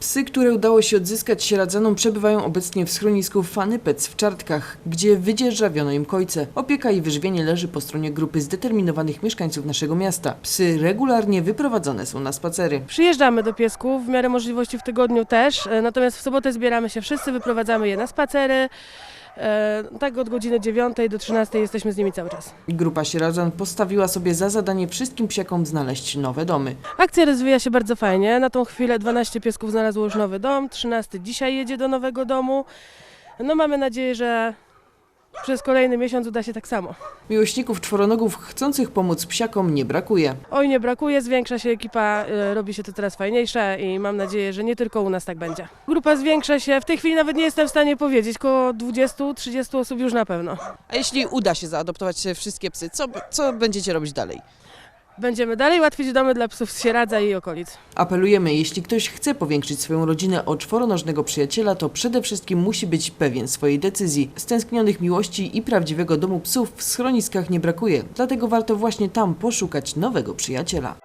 Psy, które udało się odzyskać sieradzanom, przebywają obecnie w schronisku Fany Pets w Czartkach, gdzie wydzierżawiono im kojce. Opieka i wyżywienie leży po stronie grupy zdeterminowanych mieszkańców naszego miasta. Psy regularnie wyprowadzane są na spacery. Przyjeżdżamy do piesków, w miarę możliwości w tygodniu też, e, natomiast w sobotę zbieramy się wszyscy, wyprowadzamy je na spacery. E, Tak od godziny 9 do 13 jesteśmy z nimi cały czas. Grupa sieradzan postawiła sobie za zadanie wszystkim psiakom znaleźć nowe domy. Akcja rozwija się bardzo fajnie. Na tą chwilę 12 piesków znalazło już nowy dom, 13 dzisiaj jedzie do nowego domu. No mamy nadzieję, że przez kolejny miesiąc uda się tak samo. Miłośników czworonogów chcących pomóc psiakom nie brakuje. Oj, nie brakuje, zwiększa się ekipa, e, robi się to coraz fajniejsze i mam nadzieję, że nie tylko u nas tak będzie. Grupa zwiększa się, w tej chwili nawet nie jestem w stanie powiedzieć, około 20-30 osób już na pewno. A jeśli uda się zaadoptować wszystkie psy, co, co będziecie robić dalej? Będziemy dalej łatwić domy dla psów z Sieradza i okolic. Apelujemy, jeśli ktoś chce powiększyć swoją rodzinę o czworonożnego przyjaciela, to przede wszystkim musi być pewien swojej decyzji. Stęsknionych miłości i prawdziwego domu psów w schroniskach nie brakuje, dlatego warto właśnie tam poszukać nowego przyjaciela.